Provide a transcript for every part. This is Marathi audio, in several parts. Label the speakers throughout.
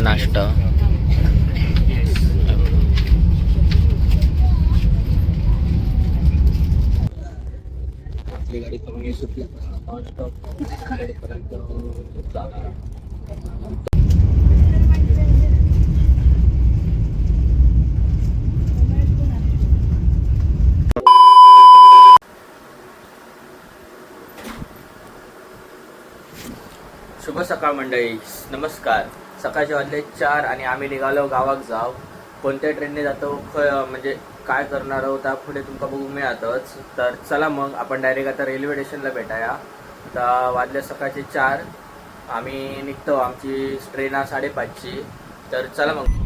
Speaker 1: आपला नाश्ता. आपली गाडी कमी शुभ सकाळ मंडळी. नमस्कार. सकाळचे वाजले चार आणि आम्ही निघालो गावाक जाव कोणत्या ट्रेनने जातो ख- म्हणजे काय करणार आहोत त्या पुढे तुमका बघू मिळातच. तर चला मग आपण डायरेक्ट आता रेल्वे स्टेशनला भेटाया. आता वाजले सकाळचे चार. आम्ही निघतो आमची ट्रेन आहे साडेपाचची. तर चला मग.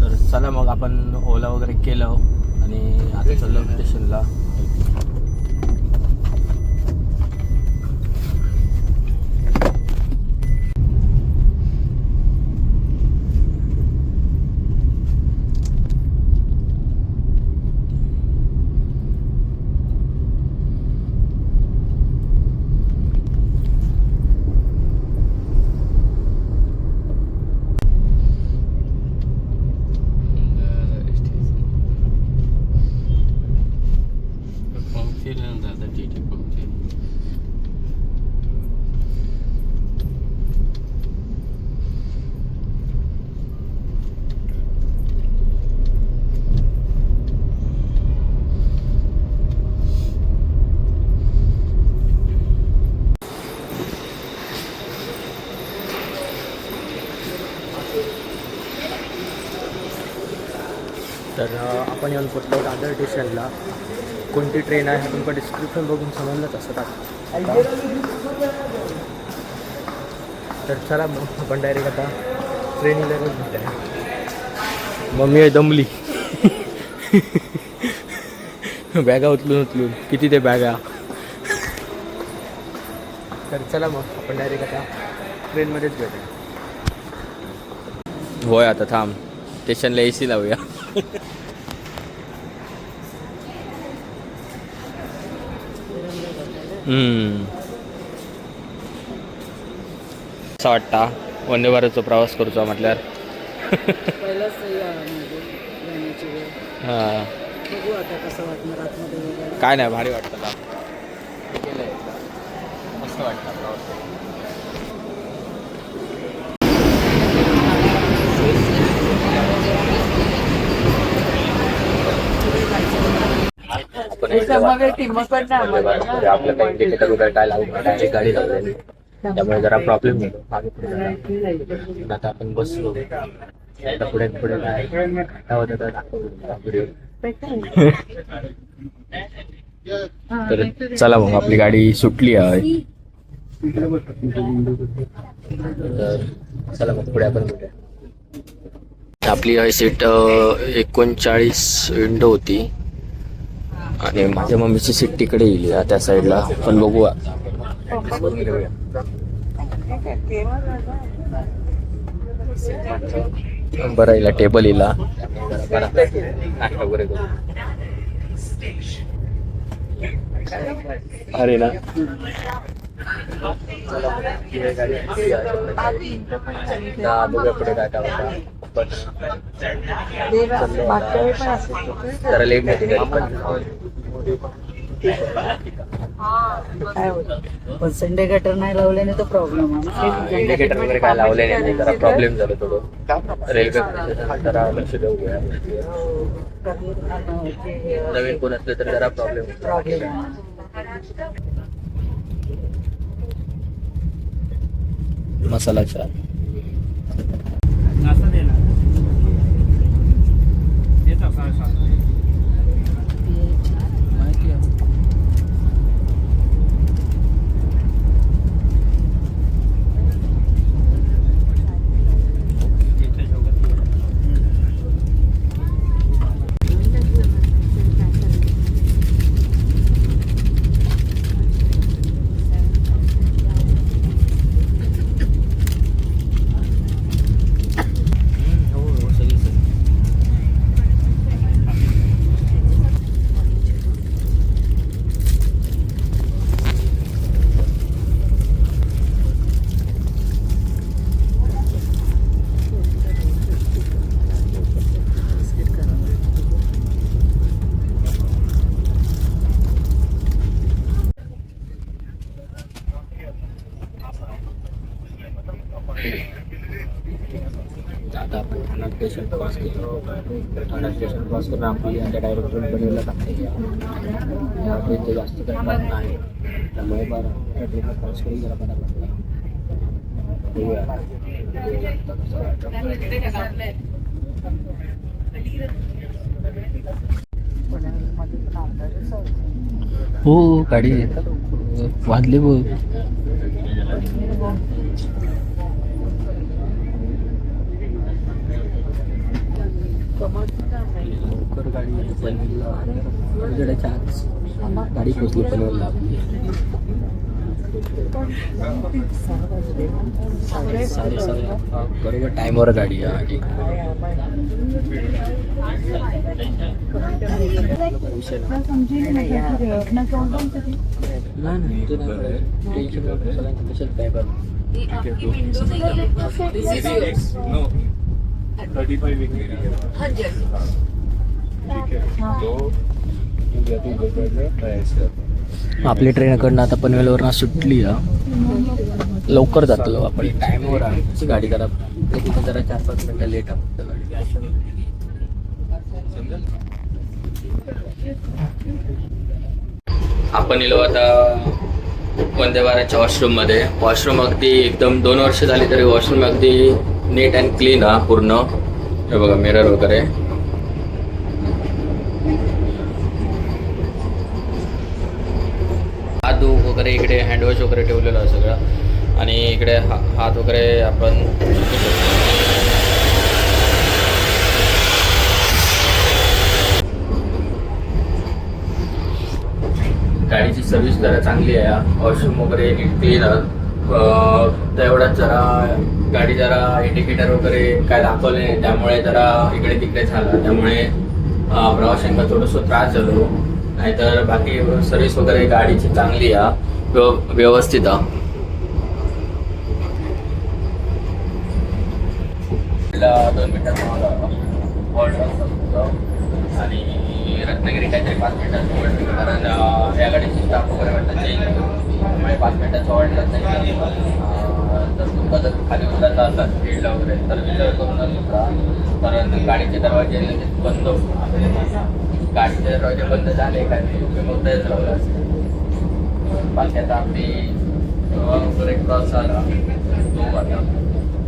Speaker 1: तर चला मग आपण ओला वगैरे केलं आणि आता चाललो स्टेशनला
Speaker 2: पावते ना दादा तिथे पावते
Speaker 1: तर अ, आपण येऊन पोचलो दादर स्टेशनला कोणती ट्रेन आहे तुमका डिस्क्रिप्शन बघून समजलंच असं आता तर चला मग आपण डायरेक्ट आता ट्रेनला भेटूया. मम्मी आहे दमली. बॅगा उचलून उचलून. किती ते बॅगा? तर चला मग आपण डायरेक्ट आता ट्रेनमध्येच भेटूया. होय आता थांब. स्टेशनला ए सी लावूया. असं वाटता. वंदे भारतचा प्रवास करतो म्हटल्यावर.
Speaker 3: म्हणजे
Speaker 1: हां. काय नाही भारी वाटतं. मस्त वाटतं प्रवास आपण एकदा म्हणजे आपलं काही इंडिकेटर वगैरे काय डायरेक्ट गाडी लावलेली त्यामुळे जरा प्रॉब्लेम होतो. आता आपण बसलो. आता पुढे पुढे काय? काय होतं तर चला मग आपली गाडी सुटली आहे. तर चला मग पुढे आपण. आपली सीट एकोणचाळीस विंडो होती. आणि माझ्या मम्मीची सीट तिकडे येईल त्या साईडला. पण बघूया. बरं येईल टेबल येईल अरे ना. पुढे काय जरा लेट
Speaker 3: पण संडे गटर नाही लावल्याने तर प्रॉब्लेम आहे
Speaker 1: इंडिकेटर वगैरे काय लावले नाही जरा प्रॉब्लेम झालं थोडं. रेल्वे जरा लक्ष देऊ घ्या नवीन कोण असलं तर जरा प्रॉब्लेम
Speaker 3: प्रॉब्लेम
Speaker 1: मसाला चार देना देता चहा देणार क्रॉस ठाणा स्टेशन क्रॉस करून आपली डायरेक्ट ट्रेन टाकते या ट्रेनचं जास्त काही नाही त्यामुळे बरं क्रॉस करून हो गाडी वाजले बघ. लवकर गाडी पनवेलला चार्ज गाडी पोचली पनवेलला आपली. बरोबर टाईमवर गाडी आहे नाही. कर आपली ट्रेनकडनं आता पनवेलवरनं सुटली आहे लवकर जातो आपण. टाईमवर आहे गाडी जरा तिथे जरा चार पाच मिनटं लेट आपण इलो आता वंदे भारतच्या वॉशरूममध्ये वॉशरूम अगदी एकदम दोन वर्ष झाली तरी वॉशरूम अगदी नीट अँड क्लीन हा पूर्ण. हे बघा मिरर वगैरे. हात धू वगैरे इकडे हँडवॉश वगैरे ठेवलेलं आहे सगळं. आणि इकडे हा हात वगैरे आपण गाडीची सर्व्हिस जरा चांगली आहे वॉशरूम वगैरे नीट क्लीन तेवढाच जरा गाडी जरा इंडिकेटर वगैरे काय दाखवले त्यामुळे जरा इकडे तिकडे झालं. त्यामुळे प्रवाशांना थोडंसं त्रास झालो. नाहीतर बाकी सर्विस वगैरे गाडीची चांगली आहे. व्यव- व्यवस्थित आहे. दोन मिनिटात आणि रत्नागिरी काहीतरी पाच मिनिटात वॉर्ड कारण या गाडीची स्टाफ वगैरे वाटतं चेंज त्यामुळे पाच मिनिटाचं वॉर्ड नाही अं, जर तुमचा जर खाली उतरायचा असेल. स्पीडला वगैरे. तर विचार करून उतरा परत गाडीचे दरवाजे लगेच बंद होतात गाडीचे दरवाजे बंद झाले का? ते मग तेच लावलं असेल बाकी आता आपली वगैरे क्रॉस झाला. तो आता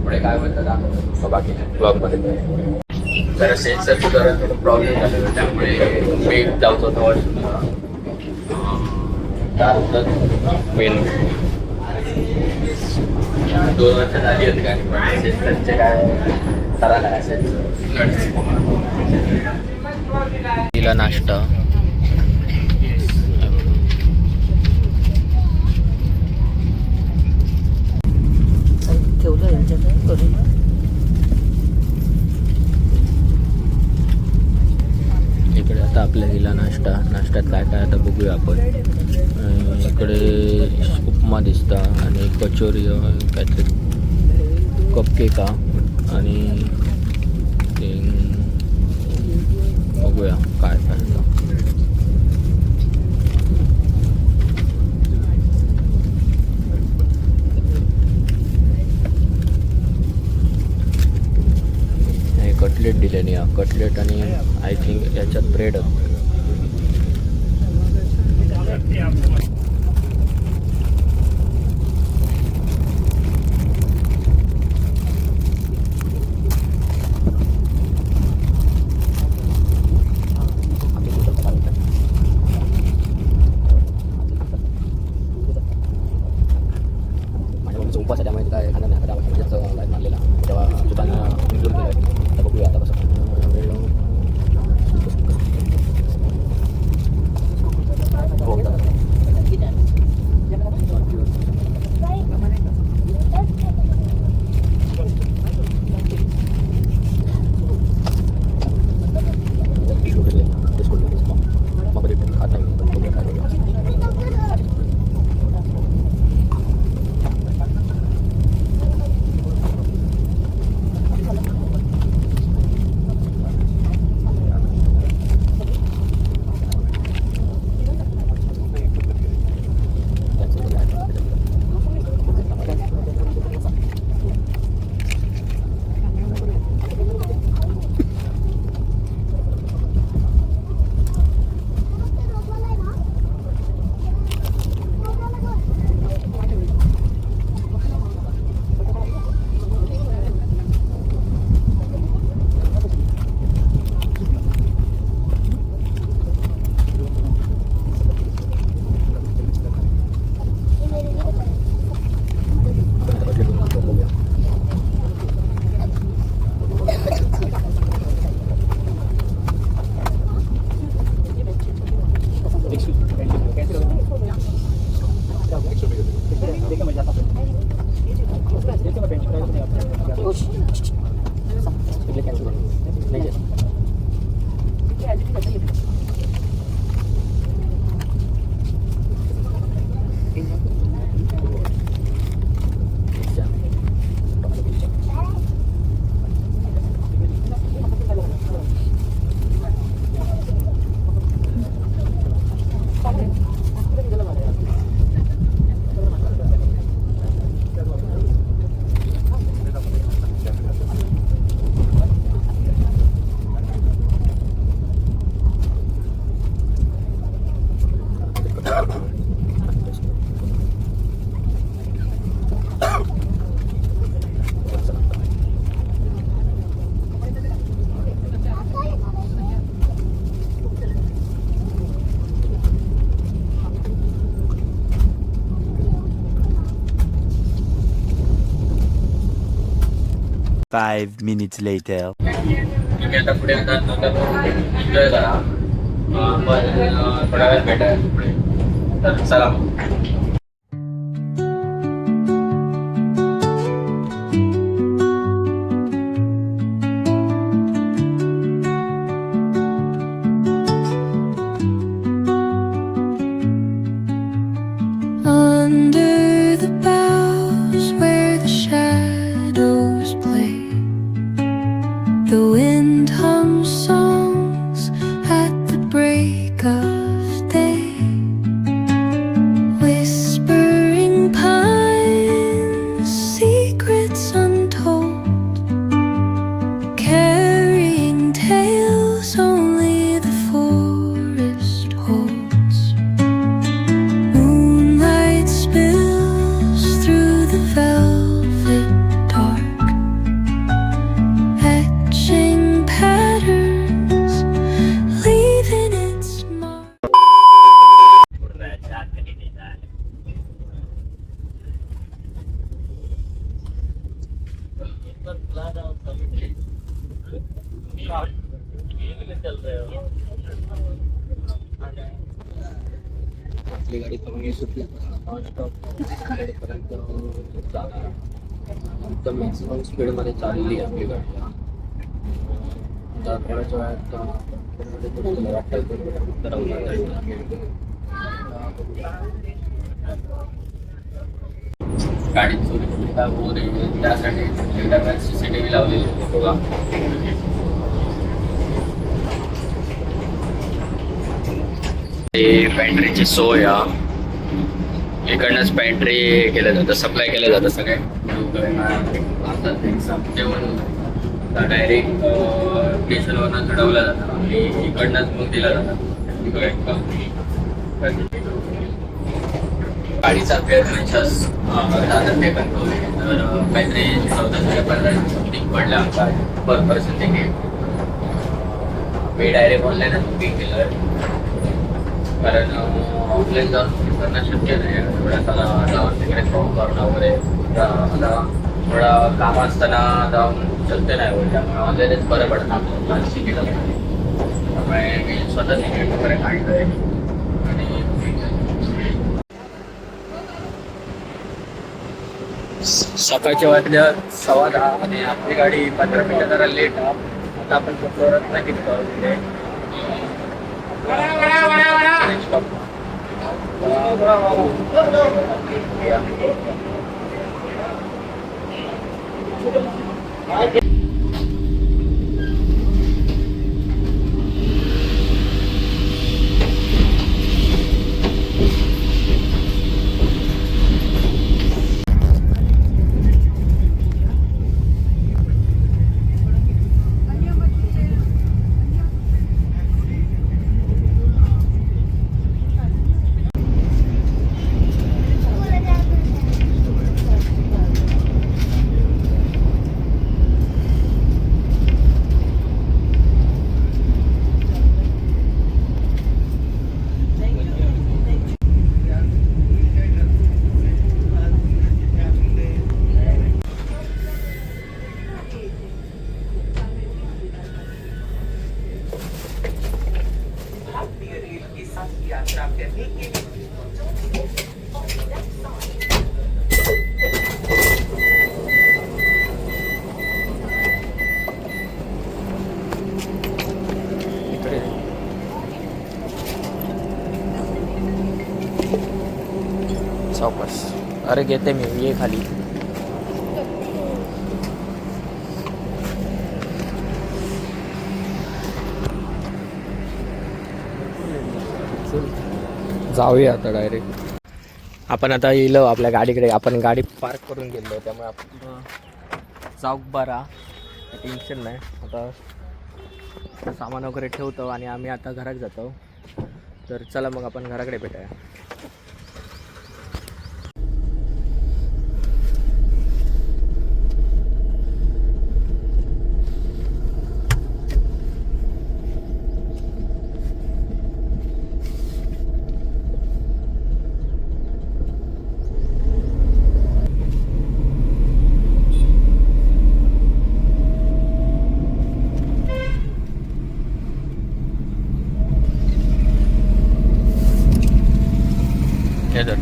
Speaker 1: पुढे काय होतं दाखवतो. बाकी ब्लॉगमध्ये जरा सेन्सरचं जरा थोडं प्रॉब्लेम झालेला त्यामुळे मी जाऊत होतो वॉशरूमला मेन दोन वर्ष झाली होती गाडी पण सेन्सरचे काय करा नाही सेन्सर तिला नाश्ता.
Speaker 3: ठेवलं यांच्यात करून
Speaker 1: इकडे आता आपल्या गेला नाश्ता नाश्त्यात काय काय आता बघूया आपण. इकडे उपमा दिसता आणि कचोरी काहीतरी कपकेक आणि बघूया काय काय आता. हे कटलेट दिलेली हा कटलेट आणि आय थिंक याच्यात ब्रेड
Speaker 4: Five minutes later.
Speaker 1: तुम्ही आता पुढे एन्जॉय करा अं, पण अं, थोड्या वेळ भेटाय पुढे तर चला मग.
Speaker 5: The wind hums
Speaker 1: पर्यंत जाणार एकदम मॅक्सिमम स्पीडमध्ये चालली आपली गाडी आता थोड्याच्या वेळात वाटतं गाडी चोरी होऊ नये त्यासाठी एकदा सी सी टी व्ही लावलेली होती बघा ते पॅन्ट्रीची सोय हा. इकडनंच पॅन्ट्री केलं जातं सप्लाय केलं जातं सगळे जेवण डायरेक्ट स्टेशनवरनं चढवलं जातं. आणि इकडनंच मग दिलं जातं. गाडीचा फेअर पंचस जातात ते पण तर काहीतरी चौदा ते पंधरा समथिंग पडलं आमचा. पर पर्सन तिकीट मी डायरेक्ट ऑनलाईनच बुकिंग केलं. कारण ऑफलाईन जाऊन करणं शक्य नाही थोडासा जाऊन तिकडे फॉर्म करणं वगैरे आता थोडा काम असताना जाऊन शक्य नाही होईल त्यामुळे ऑनलाईनच बरं पडतं त्यामुळे मी स्वतः तिकीट वगैरे आणि सकाळच्या वाजल्या सव्वा दहा आणि आपली गाडी पंधरा मिनिटं जरा लेट आता आपण पोहोचलो रत्नागिरी तिथे इकडे अरे घेते मी ये खाली. जाऊया आता डायरेक्ट आपण आता येलो आपल्या गाडीकडे आपण गाडी पार्क करून गेलो त्यामुळे आपण चौक बरा. टेन्शन नाही. आता सामान वगैरे ठेवतो आणि आम्ही आता घरात जातो. तर चला मग आपण घराकडे भेटूया. हे जर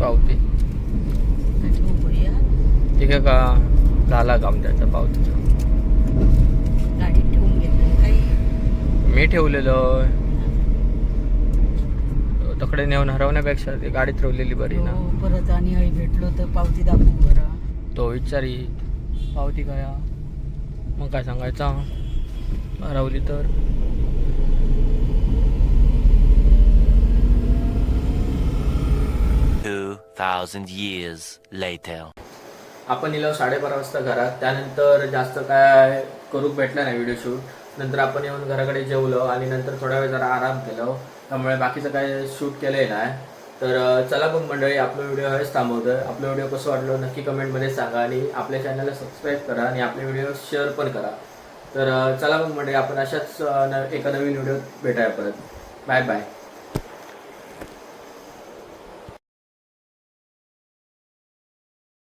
Speaker 1: पावती. ठीक आहे का? झाला काम त्याचा पावतीचा. मी ठेवलेलं. तकडे नेऊन हरवण्यापेक्षा ती गाडीत ठेवलेली बरी ना.
Speaker 3: परत आणि भेटलो तर पावती दाखवू बरं
Speaker 1: तो विचारी पावती काय मग काय सांगायचं? हरवली तर.
Speaker 4: Thousand years later.
Speaker 1: आपण इलो साडेबारा वाजता घरात त्यानंतर जास्त काय करूक भेटला नाही व्हिडिओ शूट नंतर आपण येऊन घराकडे जेवलो आणि नंतर थोडा वेळ जरा आराम केलो. त्यामुळे बाकीचं काय शूट केलंय नाही. तर चला मग मंडळी आपला व्हिडिओ हेच थांबवतोय. आपला व्हिडिओ कसं वाटलं नक्की कमेंटमध्ये सांगा आणि आपल्या चॅनलला सबस्क्राईब करा आणि आपले व्हिडिओ शेअर पण करा. तर चला मग मंडळी आपण अशाच एका नवीन व्हिडिओ भेटाया परत. Bye bye